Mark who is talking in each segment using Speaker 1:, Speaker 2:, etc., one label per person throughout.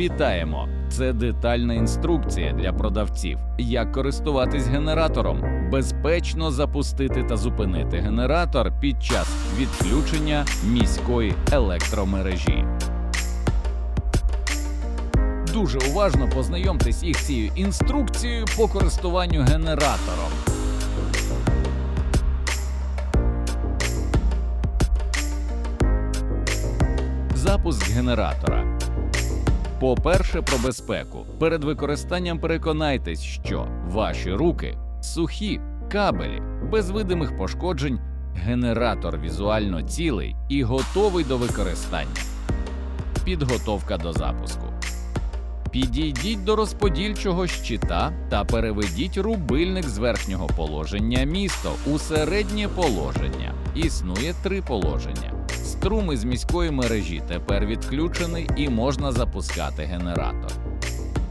Speaker 1: Вітаємо! Це детальна інструкція для продавців, як користуватись генератором, безпечно запустити та зупинити генератор під час відключення міської електромережі. Дуже уважно познайомтесь із цією інструкцією по користуванню генератором. Запуск генератора. По-перше, про безпеку. Перед використанням переконайтесь, що ваші руки сухі, кабелі, без видимих пошкоджень, генератор візуально цілий і готовий до використання. Підготовка до запуску. Підійдіть до розподільчого щита та переведіть рубильник з верхнього положення місто у середнє положення. Існує три положення. Струм із міської мережі тепер відключений і можна запускати генератор.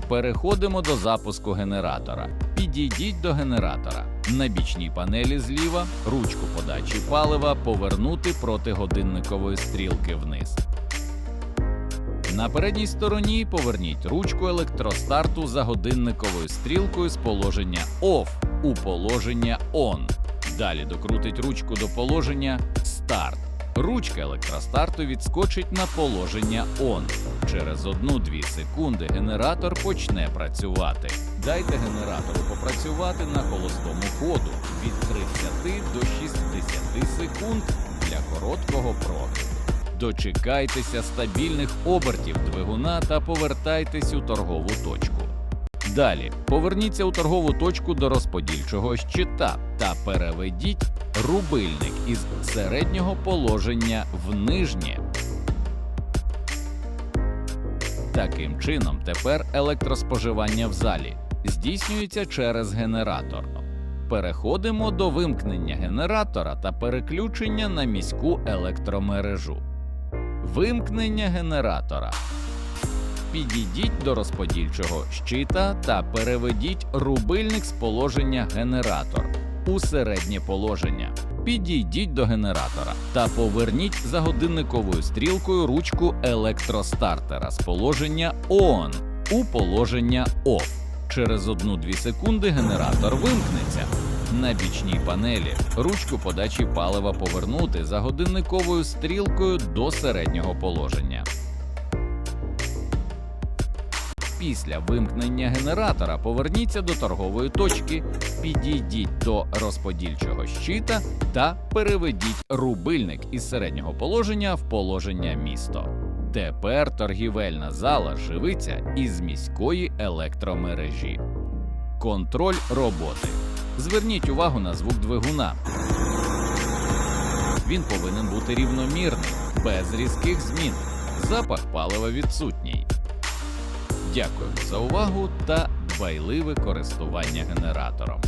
Speaker 1: Переходимо до запуску генератора. Підійдіть до генератора. На бічній панелі зліва ручку подачі палива повернути проти годинникової стрілки вниз. На передній стороні поверніть ручку електростарту за годинниковою стрілкою з положення OFF у положення ON. Далі докрутить ручку до положення Start. Ручка електростарту відскочить на положення ON. Через 1-2 секунди генератор почне працювати. Дайте генератору попрацювати на холостому ходу від 30 до 60 секунд для короткого прогріву. Дочекайтеся стабільних обертів двигуна та повертайтесь у торгову точку. Далі поверніться у торгову точку до розподільчого щита та переведіть рубильник із середнього положення в нижнє. Таким чином, тепер електроспоживання в залі здійснюється через генератор. Переходимо до вимкнення генератора та переключення на міську електромережу. Вимкнення генератора. Підійдіть до розподільчого щита та переведіть рубильник з положення генератор у середнє положення. Підійдіть до генератора та поверніть за годинниковою стрілкою ручку електростартера з положення ON у положення OFF. Через 1-2 секунди генератор вимкнеться. На бічній панелі ручку подачі палива повернути за годинниковою стрілкою до середнього положення. Після вимкнення генератора поверніться до торгової точки, підійдіть до розподільчого щита та переведіть рубильник із середнього положення в положення місто. Тепер торгівельна зала живиться із міської електромережі. Контроль роботи. Зверніть увагу на звук двигуна. Він повинен бути рівномірний, без різких змін. Запах палива відсутній. Дякуємо за увагу та дбайливе користування генератором.